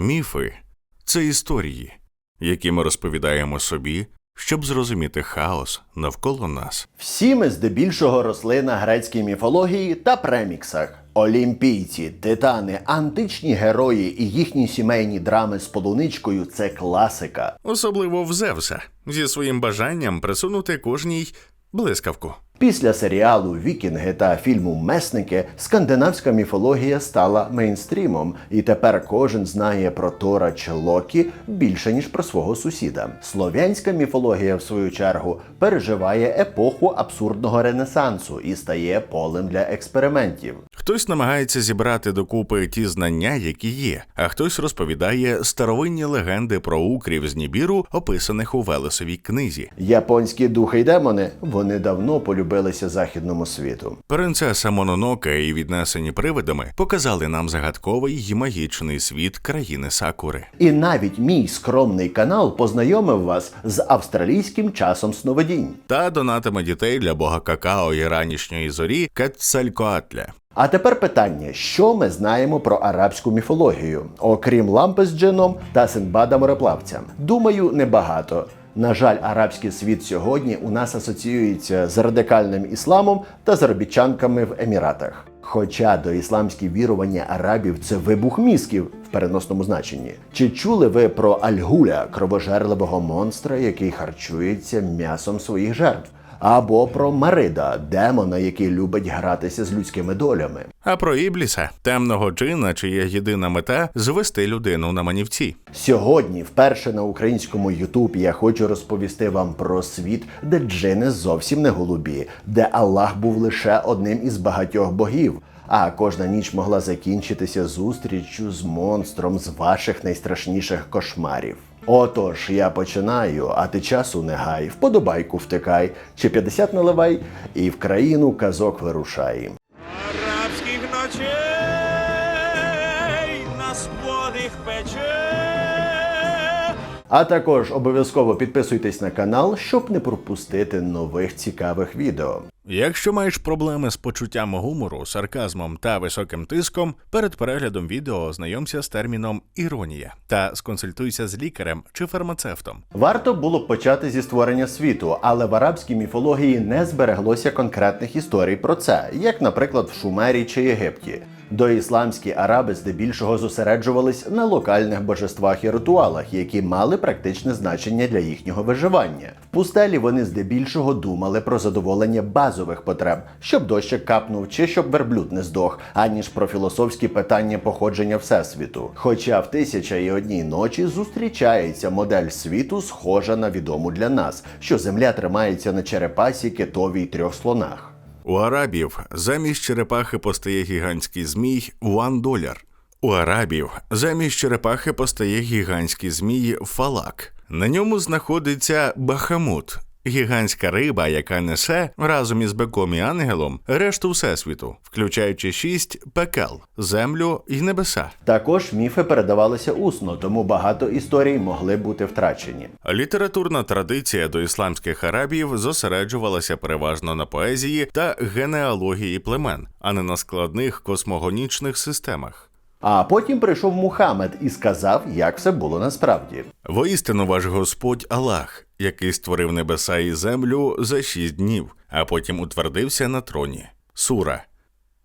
Міфи це історії, які ми розповідаємо собі, щоб зрозуміти хаос навколо нас. Всі ми здебільшого росли на грецькій міфології та преміксах. Олімпійці, титани, античні герої і їхні сімейні драми з полуничкою це класика. Особливо в Зевса зі своїм бажанням присунути кожній блискавку. Після серіалу Вікінги та фільму Месники скандинавська міфологія стала мейнстрімом, і тепер кожен знає про Тора чи Локі більше ніж про свого сусіда. Слов'янська міфологія, в свою чергу, переживає епоху абсурдного ренесансу і стає полем для експериментів. Хтось намагається зібрати докупи ті знання, які є, а хтось розповідає старовинні легенди про укрів з Нібіру, описаних у Велесовій книзі. Японські духи й демони вони давно полюбилися західному світу. Принцеса Мононоке і віднесені привидами показали нам загадковий й магічний світ країни Сакури. І навіть мій скромний канал познайомив вас з австралійським часом сновидінь. Та донатиме дітей для бога какао і ранішньої зорі Кетцалькоатля. А тепер питання: що ми знаємо про арабську міфологію, окрім лампи з джином та Синбада мореплавця? Думаю, небагато. На жаль, арабський світ сьогодні у нас асоціюється з радикальним ісламом та заробітчанками в Еміратах. Хоча до ісламські вірування арабів це вибух мізків в переносному значенні. Чи чули ви про Альгуля, кровожерливого монстра, який харчується м'ясом своїх жертв? Або про Марида, демона, який любить гратися з людськими долями. А про Ібліса, темного джина, чия єдина мета звести людину на манівці. Сьогодні, вперше на українському Ютубі, я хочу розповісти вам про світ, де джини зовсім не голубі, де Аллах був лише одним із багатьох богів. А кожна ніч могла закінчитися зустріччю з монстром з ваших найстрашніших кошмарів. Отож, я починаю, а ти часу не гай, вподобайку втикай, чи 50 наливай, і в країну казок вирушай. арабських ночей нас подих пече. А також обов'язково підписуйтесь на канал, щоб не пропустити нових цікавих відео. Якщо маєш проблеми з почуттям гумору, сарказмом та високим тиском, перед переглядом відео ознайомся з терміном іронія та сконсультуйся з лікарем чи фармацевтом. Варто було б почати зі створення світу, але в арабській міфології не збереглося конкретних історій про це, як, наприклад, в Шумері чи Єгипті. Доісламські араби здебільшого зосереджувались на локальних божествах і ритуалах, які мали практичне значення для їхнього виживання. В пустелі вони здебільшого думали про задоволення базових потреб, щоб дощик капнув чи щоб верблюд не здох, аніж про філософські питання походження всесвіту. Хоча в тисяча і одній ночі зустрічається модель світу, схожа на відому для нас, що земля тримається на черепасі, китовій трьох слонах. У арабів замість черепахи постає гігантський змій One Dollar. У арабів замість черепахи постає гігантський змій Фалак. На ньому знаходиться Бахамут. Гігантська риба, яка несе разом із биком і ангелом решту всесвіту, включаючи шість пекел, землю і небеса. Також міфи передавалися усно, тому багато історій могли бути втрачені. Літературна традиція до ісламських арабів зосереджувалася переважно на поезії та генеалогії племен, а не на складних космогонічних системах. А потім прийшов Мухаммед і сказав, як все було насправді. Воістину ваш Господь Аллах, який створив небеса і землю за шість днів, а потім утвердився на троні. Сура,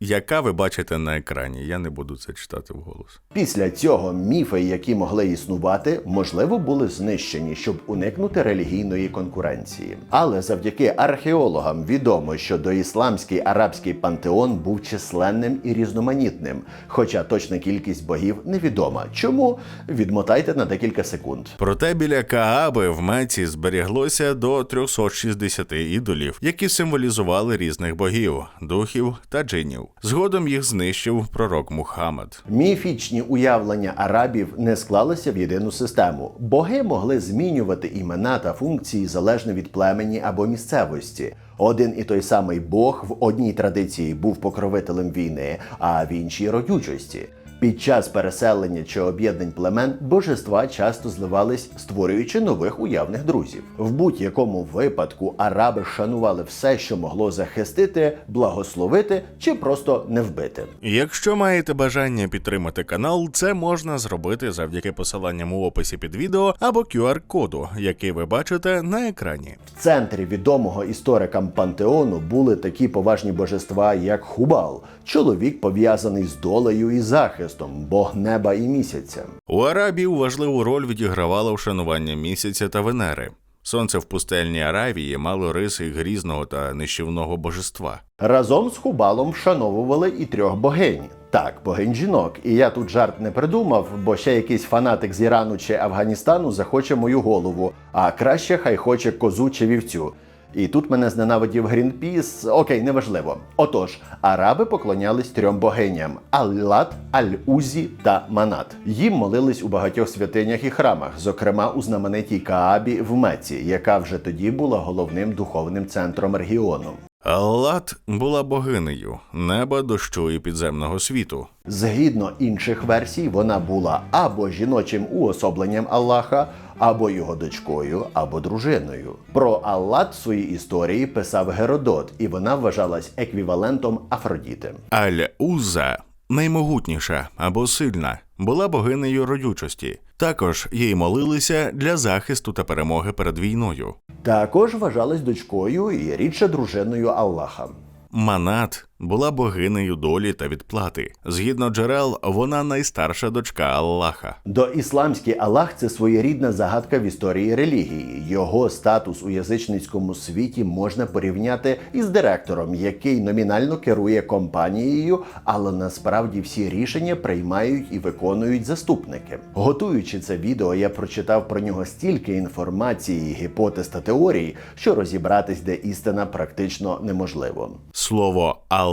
яка ви бачите на екрані. Я не буду це читати вголос. Після цього міфи, які могли існувати, можливо, були знищені, щоб уникнути релігійної конкуренції. Але завдяки археологам відомо, що доісламський арабський пантеон був численним і різноманітним, хоча точна кількість богів невідома. Чому відмотайте на декілька секунд. Проте біля Кааби в Меці зберіглося до 360 ідолів, які символізували різних богів, духів та джинів. Згодом їх знищив пророк Мухаммед. Міфічні уявлення арабів не склалися в єдину систему. Боги могли змінювати імена та функції залежно від племені або місцевості. Один і той самий Бог в одній традиції був покровителем війни, а в іншій родючості. Під час переселення чи об'єднань племен божества часто зливались, створюючи нових уявних друзів. В будь-якому випадку араби шанували все, що могло захистити, благословити чи просто не вбити. Якщо маєте бажання підтримати канал, це можна зробити завдяки посиланням у описі під відео або QR-коду, який ви бачите на екрані. В центрі відомого історикам пантеону були такі поважні божества, як Хубал, чоловік пов'язаний з долею і захистом, бог неба і місяця. У арабів важливу роль відігравало вшанування місяця та Венери. Сонце в пустельній Аравії мало риси грізного та нищівного божества. Разом з Хубалом вшановували і трьох богинь. Так, богинь жінок. І я тут жарт не придумав, бо ще якийсь фанатик з Ірану чи Афганістану захоче мою голову, а краще хай хоче козу чи вівцю. І тут мене зненавидів Грінпіс. Окей, неважливо. Отож, араби поклонялись трьом богиням: Аллат, Аль-Узі та Манат. Їм молились у багатьох святинях і храмах, зокрема у знаменитій Каабі в Меці, яка вже тоді була головним духовним центром регіону. Аллат була богинею неба, дощу і підземного світу. Згідно інших версій, вона була або жіночим уособленням Аллаха, або його дочкою, або дружиною. Про Аллат в своїй історії писав Геродот, і вона вважалась еквівалентом Афродіти. Аль-Уза, наймогутніша або сильна, була богинею родючості. Також їй молилися для захисту та перемоги перед війною. Також вважалась дочкою і рідше дружиною Аллаха. Манат була богинею долі та відплати. Згідно джерел, вона найстарша дочка Аллаха. Доісламський Аллах це своєрідна загадка в історії релігії. Його статус у язичницькому світі можна порівняти із директором, який номінально керує компанією, але насправді всі рішення приймають і виконують заступники. Готуючи це відео, я прочитав про нього стільки інформації, гіпотез та теорій, що розібратись, де істина практично неможливо. Слово Аллах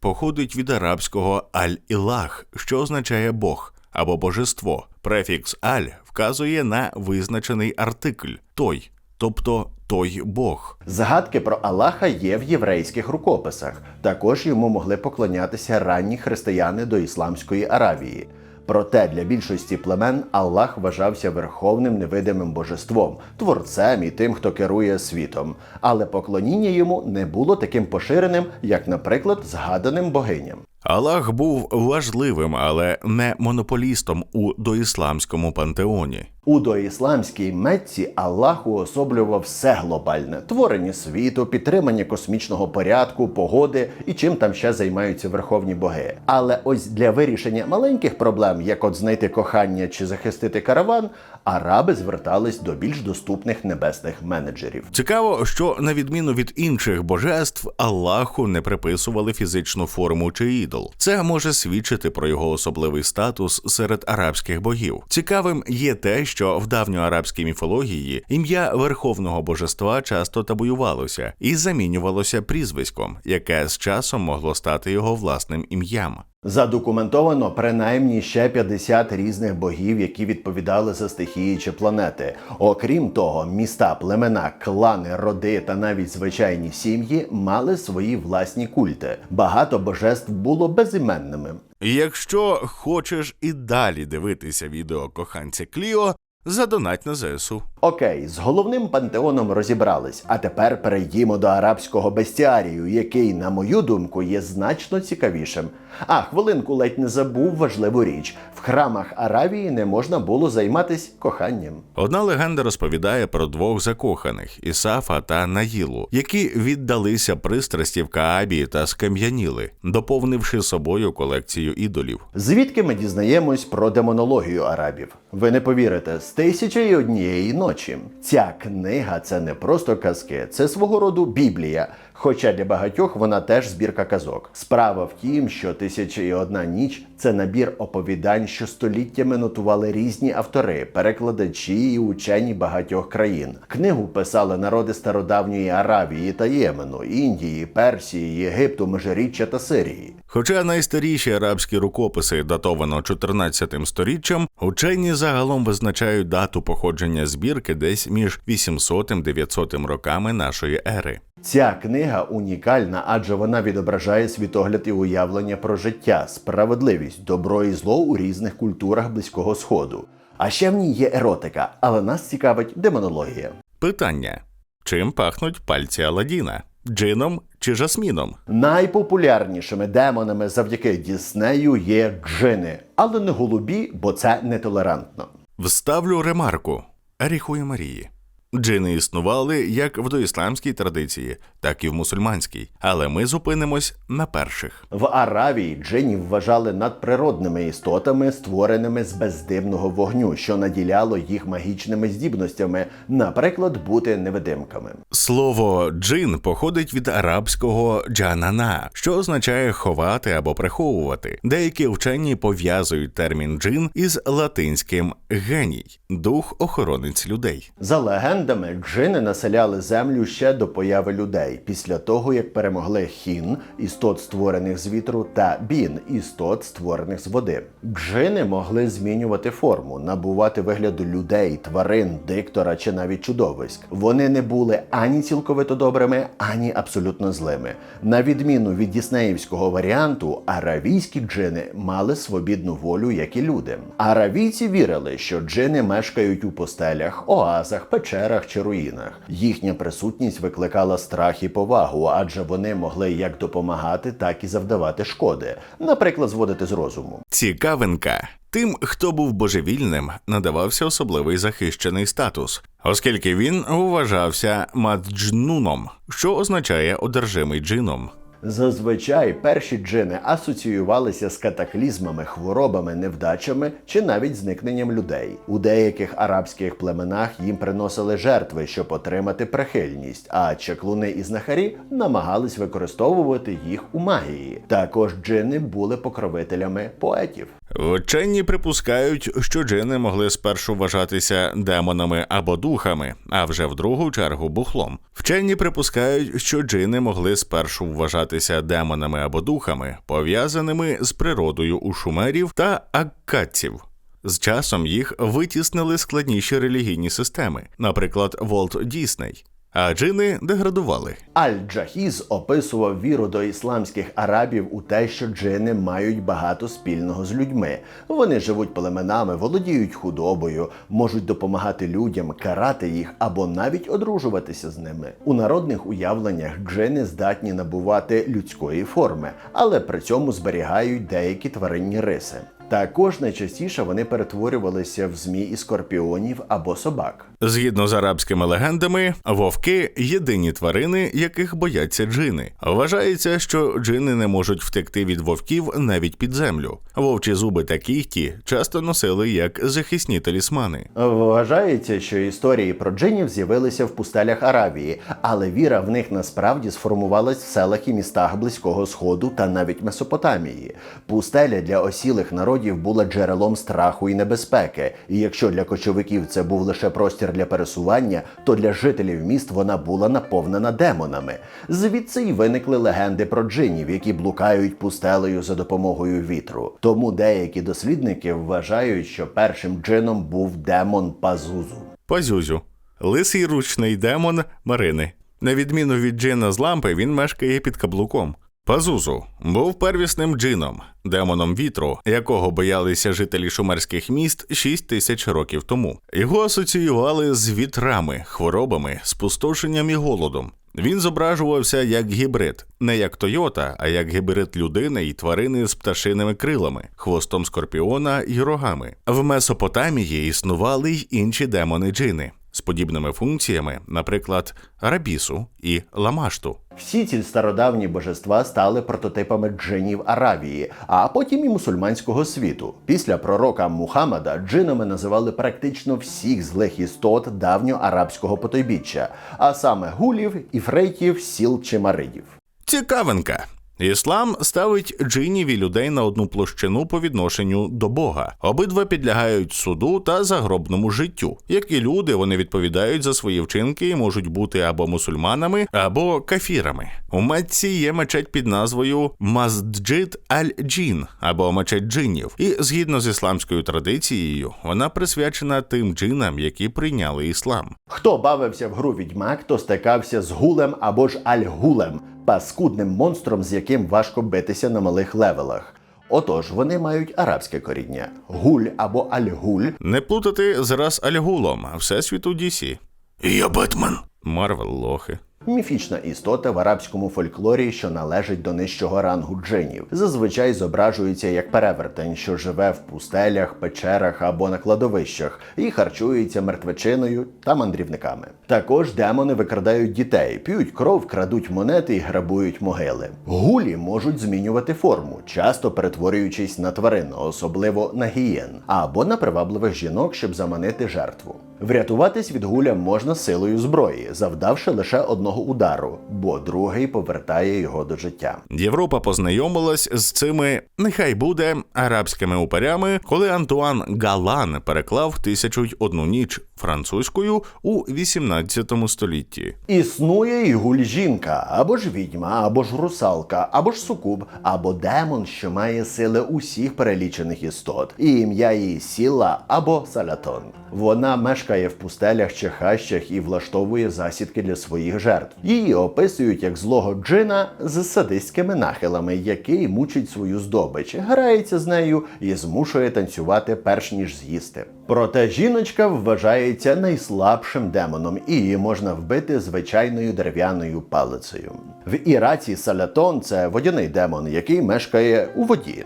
походить від арабського аль-Ілах, що означає Бог або божество. Префікс аль вказує на визначений артикль той, тобто той Бог. Згадки про Аллаха є в єврейських рукописах. Також йому могли поклонятися ранні християни до Ісламської Аравії. Проте для більшості племен Аллах вважався верховним невидимим божеством, творцем і тим, хто керує світом. Але поклоніння йому не було таким поширеним, як, наприклад, згаданим богиням. Аллах був важливим, але не монополістом у доісламському пантеоні. У доісламській Мекці Аллах уособлював все глобальне: творення світу, підтримання космічного порядку, погоди і чим там ще займаються верховні боги. Але ось для вирішення маленьких проблем, як от знайти кохання чи захистити караван, араби звертались до більш доступних небесних менеджерів. Цікаво, що на відміну від інших божеств, Аллаху не приписували фізичну форму чи ідол. Це може свідчити про його особливий статус серед арабських богів. Цікавим є те, що в давньоарабській міфології ім'я верховного божества часто табуювалося і замінювалося прізвиськом, яке з часом могло стати його власним ім'ям. Задокументовано принаймні ще 50 різних богів, які відповідали за стихії чи планети. Окрім того, міста, племена, клани, роди та навіть звичайні сім'ї мали свої власні культи. Багато божеств було безіменними. Якщо хочеш і далі дивитися відео коханця Кліо, задонать на ЗСУ. Окей, з головним пантеоном розібрались. А тепер перейдімо до арабського бестіарію, який, на мою думку, є значно цікавішим. А хвилинку ледь не забув важливу річ: в храмах Аравії не можна було займатись коханням. Одна легенда розповідає про двох закоханих Ісафа та Наїлу, які віддалися пристрасті в Каабі та скам'яніли, доповнивши собою колекцію ідолів. Звідки ми дізнаємось про демонологію арабів? Ви не повірите, з тисячі однієї ночі. Ця книга це не просто казки, це свого роду Біблія. Хоча для багатьох вона теж збірка казок. Справа в тім, що тисяча і одна ніч це набір оповідань, що століттями нотували різні автори, перекладачі і учені багатьох країн. Книгу писали народи стародавньої Аравії та Ємену, Індії, Персії, Єгипту, Межиріччя та Сирії. Хоча найстаріші арабські рукописи датовано 14 сторіччям, учені загалом визначають дату походження збірки десь між 800 і 900 роками нашої ери. Ця книга унікальна, адже вона відображає світогляд і уявлення про життя, справедливість, добро і зло у різних культурах Близького Сходу. А ще в ній є еротика, але нас цікавить демонологія. Питання: чим пахнуть пальці Аладдіна? Джином чи жасміном? Найпопулярнішими демонами завдяки Діснею є джини, але не голубі, бо це нетолерантно. Вставлю ремарку Еріхує Марії. Джини існували як в доісламській традиції, так і в мусульманській, але ми зупинимось на перших. В Аравії джинів вважали надприродними істотами, створеними з бездимного вогню, що наділяло їх магічними здібностями, наприклад, бути невидимками. Слово джин походить від арабського джанана, що означає ховати або приховувати. Деякі вчені пов'язують термін джин із латинським геній дух охоронець людей. За легендами, джини населяли землю ще до появи людей, після того як перемогли хін, істот створених з вітру, та бін, істот створених з води. Джини могли змінювати форму, набувати вигляду людей, тварин, диктора чи навіть чудовиськ. Вони не були ані цілковито добрими, ані абсолютно злими. На відміну від діснеївського варіанту, аравійські джини мали свобідну волю, як і люди. Аравійці вірили, що джини мешкають у постелях, оазах, печерах чи руїнах. Їхня присутність викликала страх і повагу, адже вони могли як допомагати, так і завдавати шкоди, наприклад, зводити з розуму. Цікавинка. Тим, хто був божевільним, надавався особливий захищений статус, оскільки він вважався маджнуном, що означає одержимий джином. Зазвичай перші джини асоціювалися з катаклізмами, хворобами, невдачами чи навіть зникненням людей. У деяких арабських племенах їм приносили жертви, щоб отримати прихильність, а чаклуни і знахарі намагались використовувати їх у магії. Також джини були покровителями поетів. Вчені припускають, що джини могли спершу вважатися демонами або духами, а вже в другу чергу бухлом. Вчені припускають, що джини могли спершу вважатися демонами або духами, пов'язаними з природою у шумерів та аккадців. З часом їх витіснили складніші релігійні системи, наприклад, Волт Дісней. А джини деградували. Аль-Джахіз описував віру до ісламських арабів у те, що джини мають багато спільного з людьми. Вони живуть племенами, володіють худобою, можуть допомагати людям, карати їх або навіть одружуватися з ними. У народних уявленнях джини здатні набувати людської форми, але при цьому зберігають деякі тваринні риси. Також найчастіше вони перетворювалися в змій і скорпіонів або собак. Згідно з арабськими легендами, вовки єдині тварини, яких бояться джини. Вважається, що джини не можуть втекти від вовків навіть під землю. Вовчі зуби та кігті часто носили як захисні талісмани. Вважається, що історії про джинів з'явилися в пустелях Аравії, але віра в них насправді сформувалась в селах і містах Близького Сходу та навіть Месопотамії. Пустеля для осілих народів була джерелом страху і небезпеки. І якщо для кочовиків це був лише простір для пересування, то для жителів міст вона була наповнена демонами. Звідси й виникли легенди про джинів, які блукають пустелею за допомогою вітру. Тому деякі дослідники вважають, що першим джином був демон Пазузу. Пазюзю. Лисий ручний демон Марини. На відміну від джина з лампи, він мешкає під каблуком. Пазузу був первісним джином, демоном вітру, якого боялися жителі шумерських міст 6 тисяч років тому. Його асоціювали з вітрами, хворобами, спустошенням і голодом. Він зображувався як гібрид, не як Тойота, а як гібрид людини і тварини з пташиними крилами, хвостом скорпіона і рогами. В Месопотамії існували й інші демони джини з подібними функціями, наприклад, Рабісу і Ламашту. Всі ці стародавні божества стали прототипами джинів Аравії, а потім і мусульманського світу. Після пророка Мухаммада джинами називали практично всіх злих істот давньоарабського потойбіччя, а саме гулів, іфрейтів, сіл чи маридів. Цікавинка. Іслам ставить джинів і людей на одну площину по відношенню до Бога. Обидва підлягають суду та загробному життю. Як і люди, вони відповідають за свої вчинки і можуть бути або мусульманами, або кафірами. У Мекці є мечеть під назвою Мазджид Аль-Джін або мечеть джинів. І згідно з ісламською традицією, вона присвячена тим джинам, які прийняли іслам. Хто бавився в гру відьмак, то стикався з гулем або ж альгулем, паскудним монстром, з яким важко битися на малих левелах. Отож, вони мають арабське коріння гуль або альгуль Не плутати з раз Альгулом, Всесвіту DC. Я Бетмен. Марвел лохи. Міфічна істота в арабському фольклорі, що належить до нижчого рангу джинів, зазвичай зображується як перевертень, що живе в пустелях, печерах або на кладовищах і харчується мертвечиною та мандрівниками. Також демони викрадають дітей, п'ють кров, крадуть монети і грабують могили. Гулі можуть змінювати форму, часто перетворюючись на тварин, особливо на гієн, або на привабливих жінок, щоб заманити жертву. Врятуватись від гуля можна силою зброї, завдавши лише одного удару, бо другий повертає його до життя. Європа познайомилась з цими, нехай буде, арабськими упарями, коли Антуан Галан переклав «Тисячу й одну ніч французькою у 18 столітті. Існує і гуль жінка, або ж відьма, або ж русалка, або ж сукуб, або демон, що має сили усіх перелічених істот, і ім'я її сіла або салятон. Вона мешкає в пустелях чи хащах і влаштовує засідки для своїх жертв. Її описують як злого джина з садистськими нахилами, який мучить свою здобич, грається з нею і змушує танцювати перш ніж з'їсти. Проте жіночка вважається найслабшим демоном, і її можна вбити звичайною дерев'яною палицею. В Іраці Салятон це водяний демон, який мешкає у воді,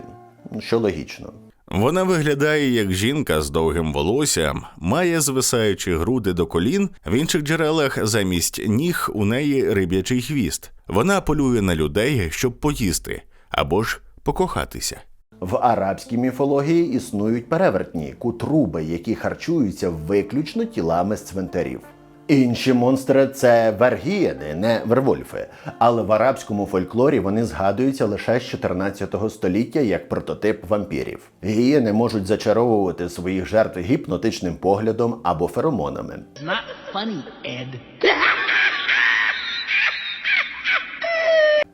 що логічно. Вона виглядає як жінка з довгим волоссям, має звисаючі груди до колін. В інших джерелах замість ніг у неї риб'ячий хвіст. Вона полює на людей, щоб поїсти або ж покохатися. В арабській міфології існують перевертні кутруби, які харчуються виключно тілами цвинтарів. Інші монстри це вергієни, не вервольфи. Але в арабському фольклорі вони згадуються лише з 14 століття як прототип вампірів. Гієни можуть зачаровувати своїх жертв гіпнотичним поглядом або феромонами. Not funny, Ed.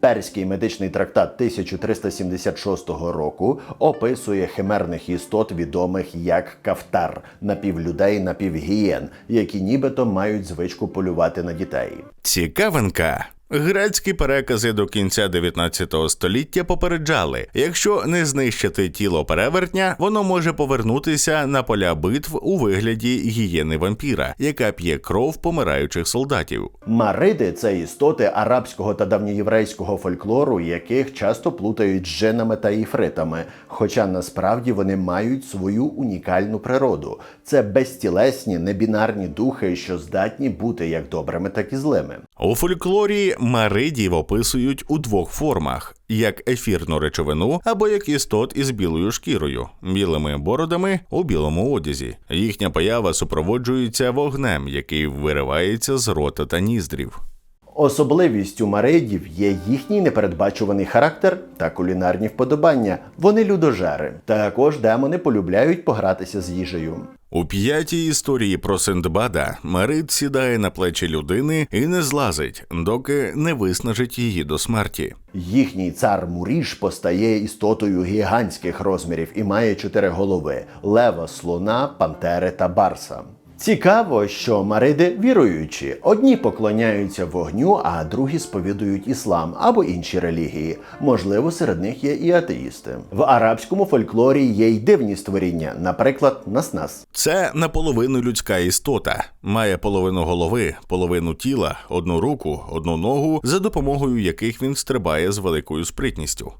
Перський медичний трактат 1376 року описує химерних істот, відомих як кафтар, напівлюдей, напівгієн, які нібито мають звичку полювати на дітей. Цікавинка. Грецькі перекази до кінця 19 століття попереджали, якщо не знищити тіло перевертня, воно може повернутися на поля битв у вигляді гієни вампіра, яка п'є кров помираючих солдатів. Мариди це істоти арабського та давньоєврейського фольклору, яких часто плутають з джинами та іфритами, хоча насправді вони мають свою унікальну природу. Це безтілесні небінарні духи, що здатні бути як добрими, так і злими. У фольклорі маридів описують у двох формах: як ефірну речовину або як істот із білою шкірою, білими бородами у білому одязі. Їхня поява супроводжується вогнем, який виривається з рота та ніздрів. Особливістю маридів є їхній непередбачуваний характер та кулінарні вподобання. Вони людожери. Також демони полюбляють погратися з їжею. У п'ятій історії про Синдбада Марид сідає на плечі людини і не злазить, доки не виснажить її до смерті. Їхній цар Муріш постає істотою гігантських розмірів і має чотири голови: лева, слона, пантери та барса. Цікаво, що мариди віруючі. Одні поклоняються вогню, а другі сповідують іслам або інші релігії. Можливо, серед них є і атеїсти. В арабському фольклорі є й дивні створіння, наприклад, наснас. Це наполовину людська істота, має половину голови, половину тіла, одну руку, одну ногу, за допомогою яких він стрибає з великою спритністю.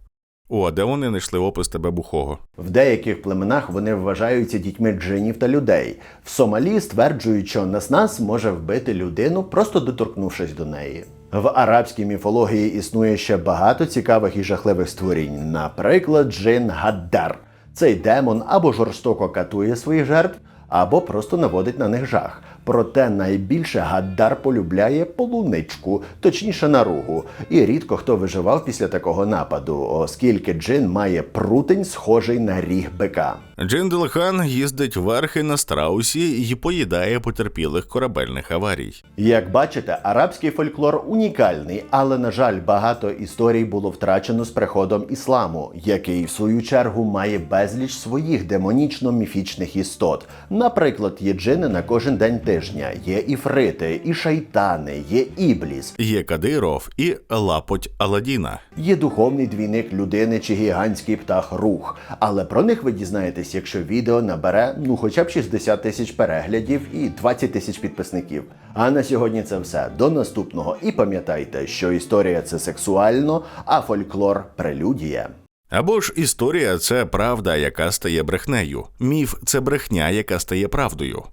Де вони знайшли опис тебе бухого? В деяких племенах вони вважаються дітьми джинів та людей. В Сомалі стверджують, що наснас може вбити людину, просто доторкнувшись до неї. В арабській міфології існує ще багато цікавих і жахливих створінь, наприклад, джин Гаддар. Цей демон або жорстоко катує своїх жертв, або просто наводить на них жах. Проте найбільше Гаддар полюбляє полуничку, точніше наругу. І рідко хто виживав після такого нападу, оскільки джин має прутень, схожий на ріг бика. Джинделхан їздить верхи на страусі і поїдає потерпілих корабельних аварій. Як бачите, арабський фольклор унікальний, але на жаль, багато історій було втрачено з приходом ісламу, який в свою чергу має безліч своїх демонічно-міфічних істот. Наприклад, є джини на кожен день тижня, є іфрити, і шайтани, є ібліс, Є Кадиров і лапоть Аладдіна. Є духовний двійник людини чи гігантський птах рух. Але про них ви дізнаєтесь, якщо відео набере ну хоча б 60 тисяч переглядів і 20 тисяч підписників. А на сьогодні це все. До наступного. І пам'ятайте, що історія це сексуально, а фольклор прелюдія. Або ж історія це правда, яка стає брехнею. Міф це брехня, яка стає правдою.